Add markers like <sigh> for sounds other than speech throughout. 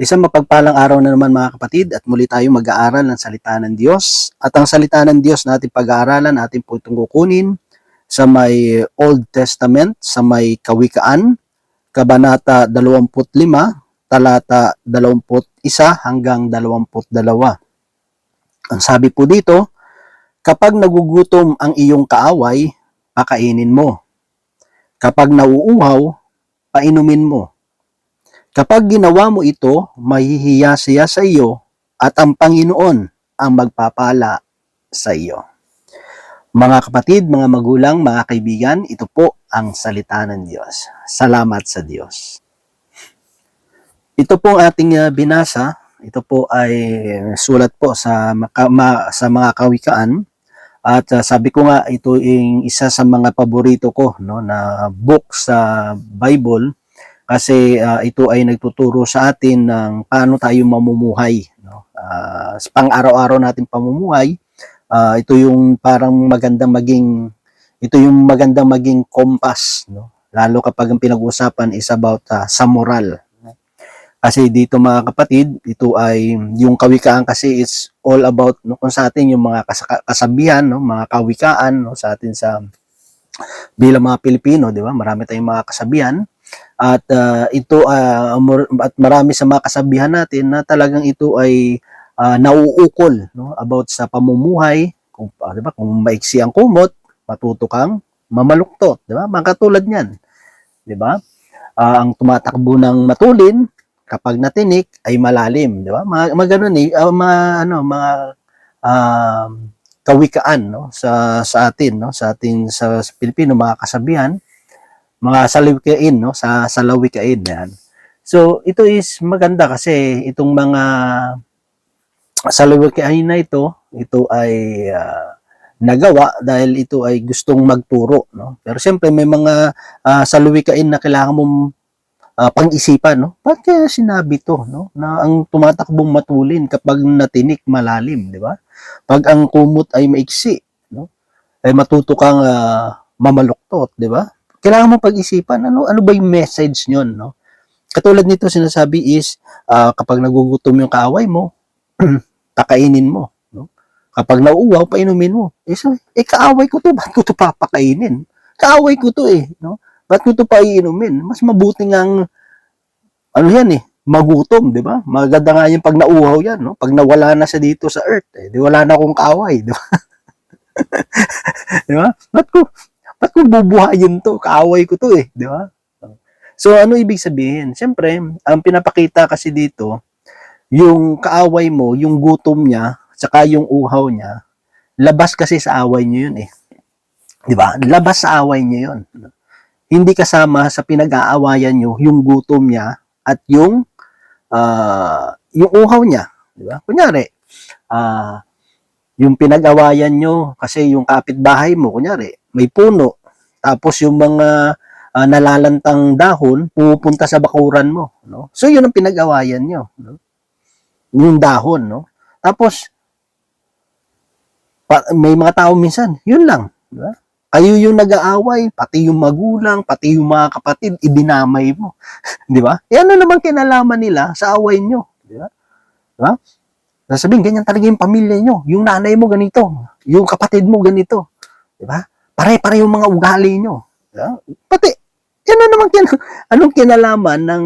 Isang mapagpalang araw na naman mga kapatid at muli tayo mag-aaral ng salita ng Diyos. At ang salita ng Diyos na ating pag-aaralan, ating po itong kukunin sa may Old Testament, sa may Kawikaan, Kabanata 25, talata 21 hanggang 22. Ang sabi po dito, kapag nagugutom ang iyong kaaway, pakainin mo. Kapag nauuhaw, painumin mo. Kapag ginawa mo ito, mahihiya siya sa iyo at ang Panginoon ang magpapala sa iyo. Mga kapatid, mga magulang, mga kaibigan, ito po ang salita ng Diyos. Salamat sa Diyos. Ito po ang ating uh, binasa. Ito po ay sulat po sa, sa mga kawikaan. At uh, sabi ko nga, ito yung isa sa mga paborito ko no, na book sa Bible kasi uh, ito ay nagtuturo sa atin ng paano tayo mamumuhay no? Uh, sa pang-araw-araw natin pamumuhay uh, ito yung parang magandang maging ito yung magandang maging kompas no? Lalo kapag ang pinag-uusapan is about uh, sa moral kasi dito mga kapatid ito ay yung kawikaan kasi it's all about no kung sa atin yung mga kas- kasabihan no? Mga kawikaan no? Sa atin sa bilang mga Pilipino di ba? Marami tayong mga kasabihan at uh, ito uh, at marami sa mga kasabihan natin na talagang ito ay uh, nauukol no about sa pamumuhay. Kung uh, di ba kung maiksi ang kumot matuto kang mamaluktot di ba? Mga katulad niyan di ba? Uh, ang tumatakbo ng matulin kapag natinik ay malalim di ba? Mga, mga ganun eh uh, mga ano mga uh, kawikaan no sa sa atin no sa atin sa, sa Pilipino mga kasabihan mga salawikain, no? Sa salawikain yan. So, ito is maganda kasi itong mga salawikain na ito, ito ay uh, nagawa dahil ito ay gustong magturo, no? Pero siyempre may mga uh, salawikain na kailangan mong uh, pang-isipan, no? Bakit kaya sinabi to, no? Na ang tumatakbong matulin kapag natinik malalim, di ba? Pag ang kumot ay maiksi, no? Ay matuto kang uh, mamaluktot, di ba? Kailangan mo pag-isipan ano ano ba yung message niyon no katulad nito sinasabi is uh, kapag nagugutom yung kaaway mo <clears throat> pakainin mo no kapag nauuwaw painumin mo eh, so, eh kaaway ko to bakit ko to papakainin kaaway ko to eh no bakit ko to paiinumin mas mabuti ngang ano yan eh magutom, di ba? Maganda nga yung pag nauuhaw yan, no? Pag nawala na siya dito sa earth, eh, di wala na akong kaaway, di ba? <laughs> di ba? Ba't ko, ba't ko bubuhayin to? Kaaway ko to eh, di ba? So, ano ibig sabihin? Siyempre, ang pinapakita kasi dito, yung kaaway mo, yung gutom niya, saka yung uhaw niya, labas kasi sa away niyo yun eh. Di ba? Labas sa away niyo yun. Hindi kasama sa pinag-aawayan niyo yung gutom niya at yung uh, yung uhaw niya. Di ba? Kunyari, uh, yung pinag-awayan nyo, kasi yung kapitbahay mo, kunyari, may puno, tapos yung mga uh, nalalantang dahon, pupunta sa bakuran mo. No? So, yun ang pinag-awayan nyo. No? Yung dahon. No? Tapos, pa, may mga tao minsan, yun lang. Diba? Kayo yung nag-aaway, pati yung magulang, pati yung mga kapatid, idinamay mo. <laughs> di ba? E ano naman kinalaman nila sa away nyo? Di ba? Di ba? Sasabihin, ganyan talaga yung pamilya nyo. Yung nanay mo ganito. Yung kapatid mo ganito. Di ba? Pare-pare yung mga ugali nyo. Diba? Pati, ano naman kin anong kinalaman ng,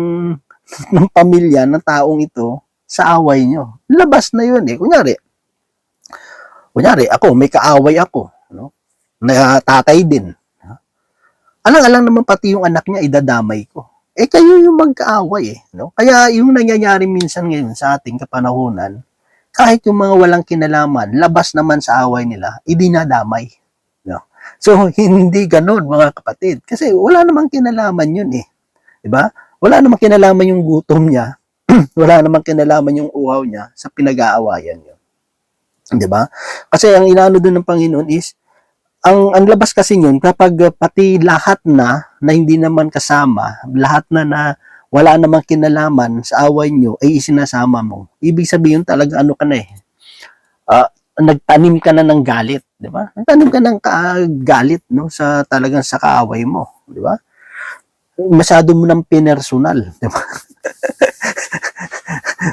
<laughs> ng pamilya, ng taong ito sa away nyo? Labas na yun eh. Kunyari, kunyari, ako, may kaaway ako. No? Na tatay din. Alang-alang naman pati yung anak niya, idadamay ko. Eh, kayo yung magkaaway eh. No? Kaya yung nangyayari minsan ngayon sa ating kapanahonan, kahit yung mga walang kinalaman, labas naman sa away nila, idinadamay. So, <laughs> hindi ganun mga kapatid. Kasi wala namang kinalaman yun eh. Diba? Wala namang kinalaman yung gutom niya. <clears throat> wala namang kinalaman yung uhaw niya sa pinag-aawayan yun. Diba? Kasi ang inaano doon ng Panginoon is, ang ang labas kasi yun kapag pati lahat na na hindi naman kasama, lahat na na wala namang kinalaman sa away nyo ay isinasama mo. Ibig sabihin talaga ano ka na eh. Uh, nagtanim ka na ng galit, di ba? Nagtanim ka ng galit no sa talagang sa kaaway mo, di ba? Masyado mo nang pinersonal, di ba? <laughs>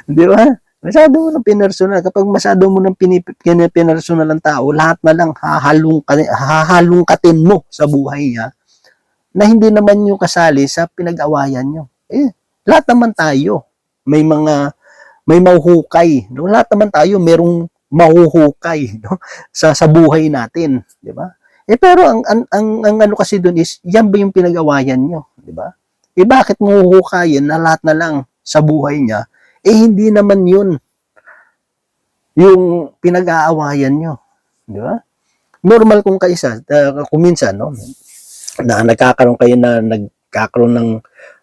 Di ba? Masyado mo ng pinersonal. Kapag masyado mo ng pinip- pinersonal ang tao, lahat na lang hahalong, hahalungkatin mo sa buhay niya na hindi naman yung kasali sa pinag-awayan nyo. Eh, lahat naman tayo. May mga, may mahuhukay. No? Lahat naman tayo merong mahuhukay <laughs> no? sa, sa buhay natin. Di ba? Eh, pero ang, ang, ang, ang ano kasi doon is, yan ba yung pinag-awayan nyo? Di ba? Eh, bakit mahuhukayin na lahat na lang sa buhay niya eh hindi naman yun yung pinag-aawayan nyo. Di ba? Normal kung kaisa, uh, kung no, na nagkakaroon kayo na nagkakaroon ng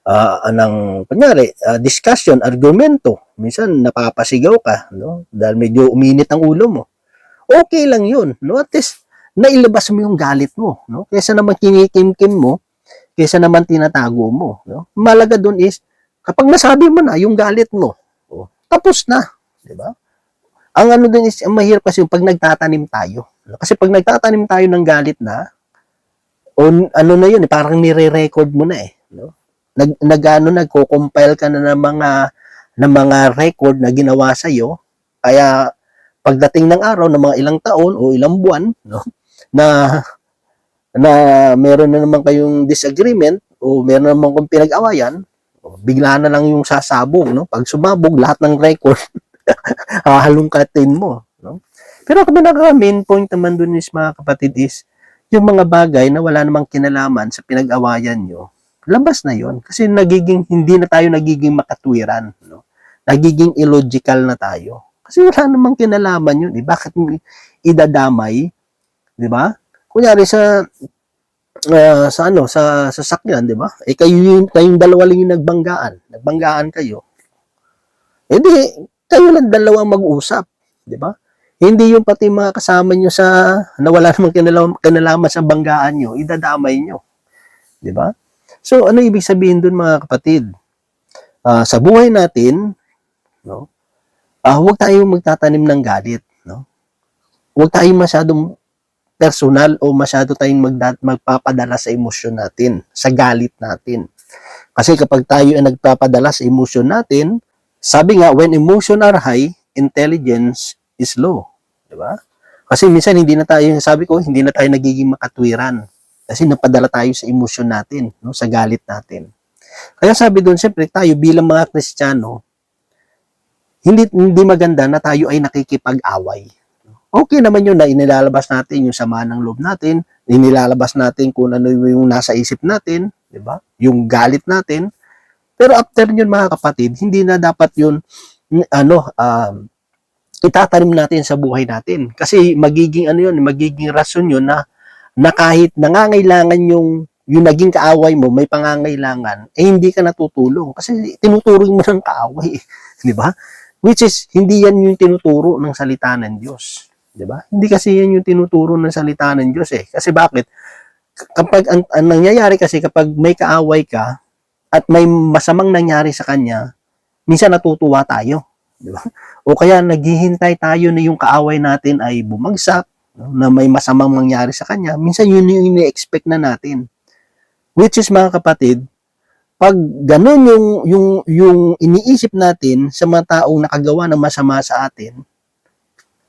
uh, ng kunyari, uh, discussion, argumento. Minsan napapasigaw ka, no? Dahil medyo uminit ang ulo mo. Okay lang 'yun, no? At least nailabas mo yung galit mo, no? Kaysa naman kinikimkim mo, kaysa naman tinatago mo, no? Malaga doon is kapag nasabi mo na yung galit mo, oh, tapos na, 'di ba? Ang ano din is, ang mahirap kasi yung pag nagtatanim tayo. Kasi pag nagtatanim tayo ng galit na, o ano na yun, eh, parang nire-record mo na eh. No? Nag, nag ano, nagko-compile ka na ng mga, ng mga record na ginawa sa iyo Kaya, pagdating ng araw, ng mga ilang taon o ilang buwan, no? na na meron na naman kayong disagreement o meron naman kong pinag-awayan, bigla na lang yung sasabog, no? Pag sumabog, lahat ng record <laughs> hahalungkatin mo. No? Pero kung pinaka main point naman dun is mga kapatid is, yung mga bagay na wala namang kinalaman sa pinag-awayan nyo, labas na yon Kasi nagiging, hindi na tayo nagiging makatwiran. No? Nagiging illogical na tayo. Kasi wala namang kinalaman yun. Eh. Bakit idadamay? Di ba? Kunyari sa uh, sa ano sa sasakyan, di ba? Eh kayo yung kayong dalawa lang yung nagbanggaan. Nagbanggaan kayo. Eh di, kayo lang dalawa mag-usap, di ba? Hindi yung pati mga kasama nyo sa, na wala namang kinalaman, kinalaman sa banggaan nyo, idadamay nyo. Di ba? So, ano ibig sabihin dun mga kapatid? Uh, sa buhay natin, no, uh, huwag tayong magtatanim ng galit. No? Huwag tayong masyadong personal o masyado tayong magda- magpapadala sa emosyon natin, sa galit natin. Kasi kapag tayo ay nagpapadala sa emosyon natin, sabi nga, when emotion are high, intelligence is low. Di ba? Kasi minsan hindi na tayo, sabi ko, hindi na tayo nagiging makatwiran. Kasi napadala tayo sa emosyon natin, no? sa galit natin. Kaya sabi doon, siyempre tayo bilang mga Kristiyano, hindi, hindi maganda na tayo ay nakikipag-away. Okay naman yun na inilalabas natin yung sama ng loob natin, inilalabas natin kung ano yung nasa isip natin, di ba? Yung galit natin, pero after yun mga kapatid, hindi na dapat yun ano um, itatanim natin sa buhay natin. Kasi magiging ano yun, magiging rason yun na na kahit nangangailangan yung yung naging kaaway mo, may pangangailangan, eh hindi ka natutulong. Kasi tinuturing mo ng kaaway. <laughs> Di ba? Which is, hindi yan yung tinuturo ng salita ng Diyos. Di ba? Hindi kasi yan yung tinuturo ng salita ng Diyos eh. Kasi bakit? Kapag, ang, ang nangyayari kasi kapag may kaaway ka, at may masamang nangyari sa kanya, minsan natutuwa tayo. Di ba? O kaya naghihintay tayo na yung kaaway natin ay bumagsak, no? na may masamang mangyari sa kanya. Minsan yun yung ini-expect na natin. Which is mga kapatid, pag ganun yung, yung, yung iniisip natin sa mga taong nakagawa ng masama sa atin,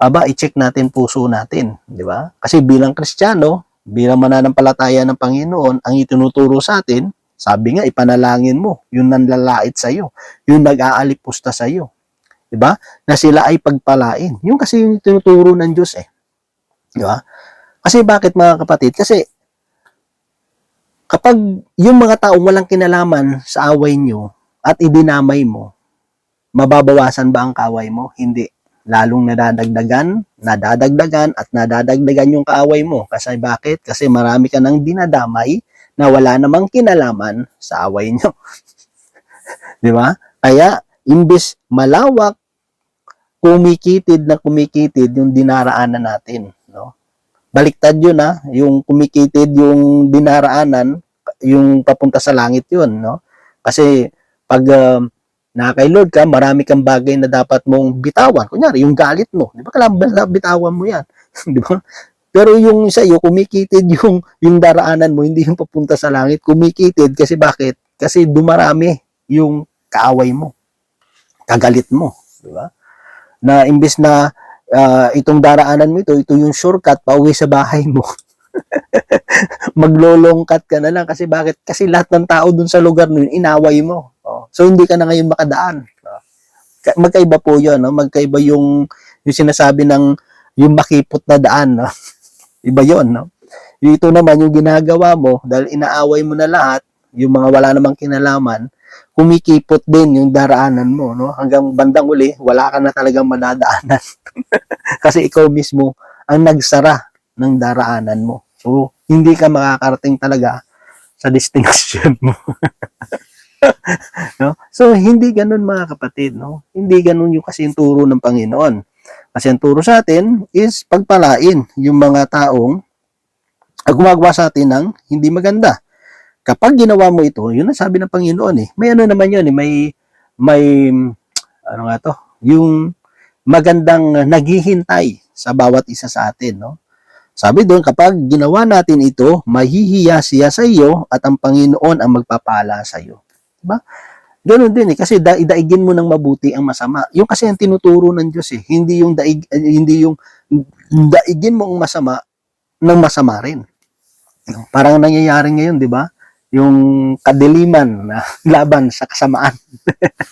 aba, i-check natin puso natin. Di ba? Kasi bilang Kristiyano, bilang mananampalataya ng Panginoon, ang itinuturo sa atin, sabi nga, ipanalangin mo, yung nanlalait sa iyo, yung nag-aalipusta sa iyo. 'Di ba? Na sila ay pagpalain. Yung kasi yung tinuturo ng Diyos eh. 'Di ba? Kasi bakit mga kapatid? Kasi kapag yung mga tao walang kinalaman sa away nyo at idinamay mo, mababawasan ba ang kaway mo? Hindi. Lalong nadadagdagan, nadadagdagan at nadadagdagan yung kaaway mo. Kasi bakit? Kasi marami ka nang dinadamay na wala namang kinalaman sa away nyo. <laughs> Di ba? Kaya, imbis malawak, kumikitid na kumikitid yung dinaraanan natin. Baliktad yun ha, yung kumikitid yung dinaraanan, yung papunta sa langit yun. No? Kasi pag uh, na kay Lord ka, marami kang bagay na dapat mong bitawan. Kunyari, yung galit mo. Di ba kailangan bitawan mo yan? <laughs> di ba? Pero yung sa iyo, kumikitid yung, yung daraanan mo, hindi yung papunta sa langit. Kumikitid kasi bakit? Kasi dumarami yung kaaway mo. kagalit mo, di ba? Na imbes na ah, itong daraanan mo ito, ito yung shortcut pauwi sa bahay mo. <laughs> Maglolongkat ka na lang kasi bakit? Kasi lahat ng tao dun sa lugar nun inaway mo. Oh. So hindi ka na ngayon makadaan. Oh. Ka- Magkaiba po 'yon, no? Magkaiba yung yung sinasabi ng yung makipot na daan, no? <laughs> Iba 'yon, no? Ito naman yung ginagawa mo dahil inaaway mo na lahat, yung mga wala namang kinalaman, kumikipot din yung daraanan mo, no? Hanggang bandang uli, wala ka na talagang madadaanan. <laughs> Kasi ikaw mismo ang nagsara ng daraanan mo. So, hindi ka makakarating talaga sa destination mo. <laughs> no? So, hindi ganun mga kapatid, no? Hindi ganun yung kasi yung turo ng Panginoon. Kasi ang turo sa atin is pagpalain yung mga taong ang gumagawa sa atin ng hindi maganda. Kapag ginawa mo ito, yun ang sabi ng Panginoon eh. May ano naman yun eh, may may ano nga to, yung magandang naghihintay sa bawat isa sa atin, no? Sabi doon, kapag ginawa natin ito, mahihiya siya sa iyo at ang Panginoon ang magpapala sa iyo. Diba? Ganun din eh, kasi da- daigin mo ng mabuti ang masama. Yung kasi ang tinuturo ng Diyos eh, hindi yung daig, eh, hindi yung daigin mo ang masama ng masama rin. Parang nangyayari ngayon, di ba? Yung kadiliman na <laughs> laban sa kasamaan.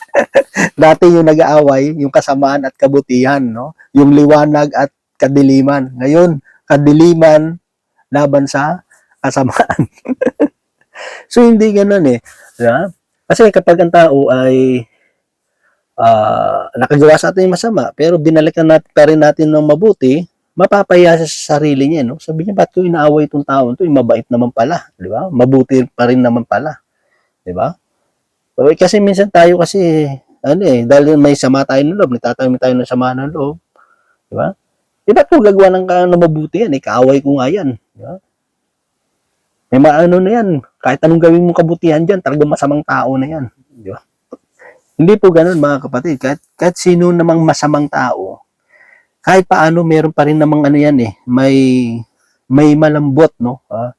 <laughs> Dati yung nag-aaway, yung kasamaan at kabutihan, no? Yung liwanag at kadiliman. Ngayon, kadiliman laban sa kasamaan. <laughs> so, hindi ganun eh. Diba? Kasi kapag ang tao ay ah, nakagawa sa atin ng masama, pero binalikan natin pa rin natin ng mabuti, mapapaya sa sarili niya, no? Sabi niya, ba't ko inaaway itong tao ito? Mabait naman pala, di ba? Mabuti pa rin naman pala, di ba? So, kasi minsan tayo kasi, ano eh, dahil may sama tayo ng loob, nagtatayo tayo ng sama ng loob, di ba? Di ba't ko gagawa ng, ng mabuti yan? Eh, kaaway ko nga yan, di ba? May maano na yan, kahit anong gawin mong kabutihan dyan, talagang masamang tao na yan, di ba? Hindi po ganun mga kapatid, kahit, kahit sino namang masamang tao, kahit paano meron pa rin namang ano yan eh, may may malambot no. ah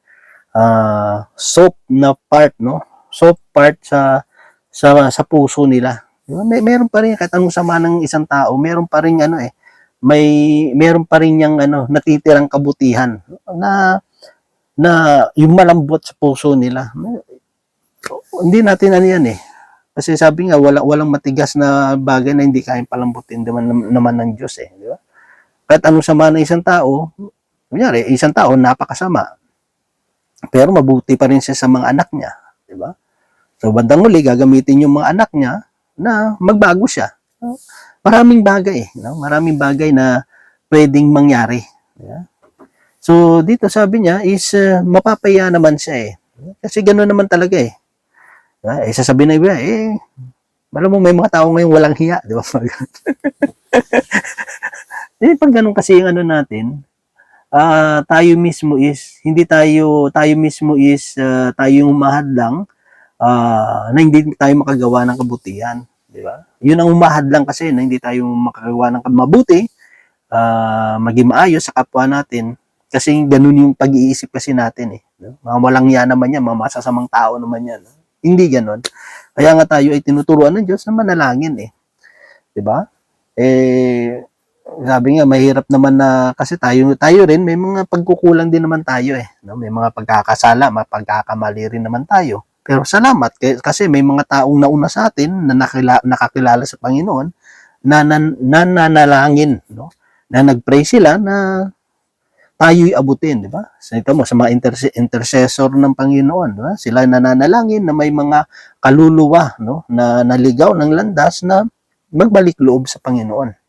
ah, soap na part no. Soap part sa sa sa puso nila. May meron pa rin kahit anong sama ng isang tao, meron pa rin ano eh, may meron pa rin yung ano natitirang kabutihan na na yung malambot sa puso nila. Hindi natin ano yan eh. Kasi sabi nga wala walang matigas na bagay na hindi kayang palambutin naman naman ng Diyos eh, di ba? Kahit anong sama ng isang tao, kunyari, isang tao napakasama. Pero mabuti pa rin siya sa mga anak niya, di ba? So bandang uli gagamitin yung mga anak niya na magbago siya. Maraming bagay, no? Maraming bagay na pwedeng mangyari. ba? So dito sabi niya is uh, mapapaya naman siya eh. Kasi ganoon naman talaga eh. Diba? Eh sasabihin na iba, eh alam mo may mga tao ngayon walang hiya, di ba? <laughs> Eh, pag ganun kasi yung ano natin, ah tayo mismo is, hindi tayo, tayo mismo is, ah, tayo yung umahadlang, ah na hindi tayo makagawa ng kabutihan. Di ba? Yun ang umahadlang kasi na hindi tayo makagawa ng mabuti, ah maging maayos sa kapwa natin. Kasi ganun yung pag-iisip kasi natin eh. Mga walang yan naman yan, mga masasamang tao naman yan. Hindi ganun. Kaya nga tayo ay tinuturuan ng Diyos na manalangin eh. 'Di ba? Eh sabi nga mahirap naman na kasi tayo tayo rin may mga pagkukulang din naman tayo eh no may mga pagkakasala mga pagkakamali rin naman tayo pero salamat kasi may mga taong nauna sa atin na nakila, nakakilala sa Panginoon na nan- nananalangin no na nagpray sila na tayo'y abutin di ba so ito mo sa mga interse- intercessor ng Panginoon di ba sila nananalangin na may mga kaluluwa no na naligaw ng landas na magbalik loob sa Panginoon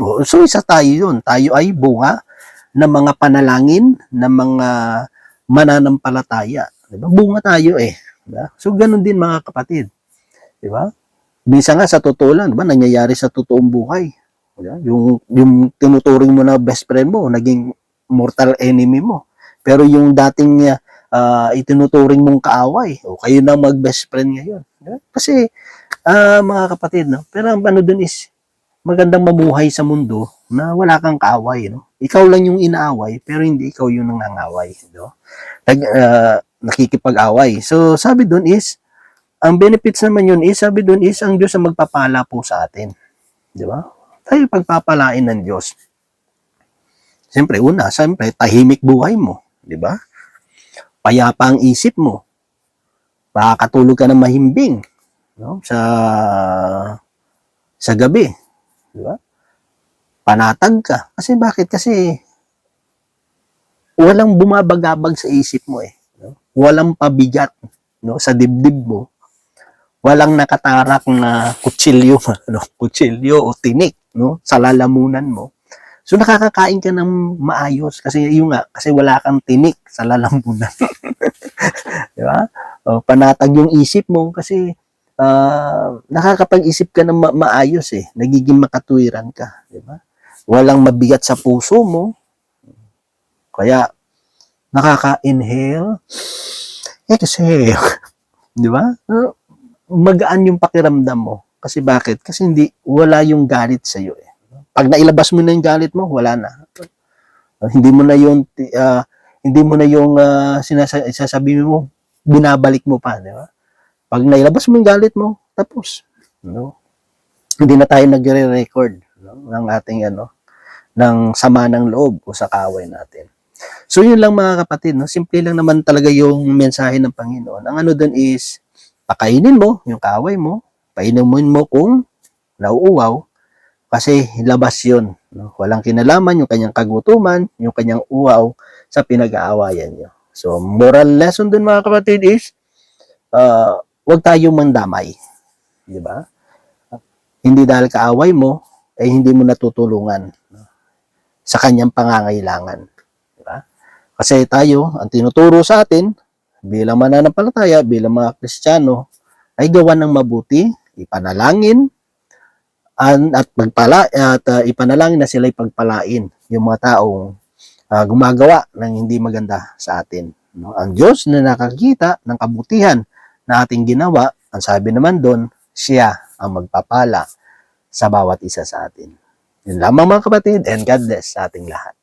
Oo, So isa tayo yun. Tayo ay bunga ng mga panalangin, ng mga mananampalataya. Diba? Bunga tayo eh. Diba? So ganun din mga kapatid. Diba? Minsan nga sa totoo lang, diba? nangyayari sa totoong buhay. Diba? Yung, yung tinuturing mo na best friend mo, naging mortal enemy mo. Pero yung dating uh, itinuturing mong kaaway, o kayo na mag-best friend ngayon. Kasi, ah, mga kapatid, no? pero ang ano dun is, magandang mamuhay sa mundo na wala kang kaaway, no? Ikaw lang yung inaaway, pero hindi ikaw yung nangangaway, no? Nag, ah, nakikipag-away. So, sabi doon is, ang benefits naman yun is, sabi doon is, ang Diyos ang magpapala po sa atin. Di ba? Tayo pagpapalain ng Diyos. Siyempre, una, siyempre, tahimik buhay mo. Di ba? Payapa ang isip mo. Makakatulog ka ng mahimbing. No? Sa sa gabi. Di ba? Panatag ka. Kasi bakit? Kasi walang bumabagabag sa isip mo eh. No? Walang pabigat no? sa dibdib mo. Walang nakatarak na kutsilyo, <laughs> no? kutsilyo o tinik no? sa lalamunan mo. So nakakakain ka ng maayos kasi yun nga, kasi wala kang tinik sa lalamunan. <laughs> Di ba? O, panatag yung isip mo kasi ah, nakakapag-isip ka ng ma- maayos eh. Nagiging makatuwiran ka. Di ba? Walang mabigat sa puso mo. Kaya, nakaka-inhale, exhale. <laughs> Di ba? Magaan yung pakiramdam mo. Kasi bakit? Kasi hindi, wala yung galit sa iyo eh. Pag nailabas mo na yung galit mo, wala na. Ah, hindi mo na yung, ah, hindi mo na yung uh, sinasabi mo, binabalik mo pa, di ba? Pag nailabas mo yung galit mo, tapos. No? Hindi na tayo nagre-record no? ng ating ano, ng sama ng loob o sa kaway natin. So yun lang mga kapatid, no? simple lang naman talaga yung mensahe ng Panginoon. Ang ano doon is, pakainin mo yung kaway mo, painumin mo kung nauuwaw, kasi labas yun. No? Walang kinalaman yung kanyang kagutuman, yung kanyang uwaw sa pinag-aawayan nyo. So, moral lesson dun mga kapatid is, uh, huwag tayong mandamay. Di ba? Hindi dahil kaaway mo, ay hindi mo natutulungan no? sa kanyang pangangailangan. Di ba? Kasi tayo, ang tinuturo sa atin, bilang mananampalataya, bilang mga Kristiyano, ay gawa ng mabuti, ipanalangin, an, at pagpala at uh, ipanalangin na sila pagpalain yung mga taong uh, gumagawa ng hindi maganda sa atin. No? Ang Diyos na nakakita ng kabutihan na ating ginawa, ang sabi naman doon, siya ang magpapala sa bawat isa sa atin. Yun lamang mga kapatid and God bless sa ating lahat.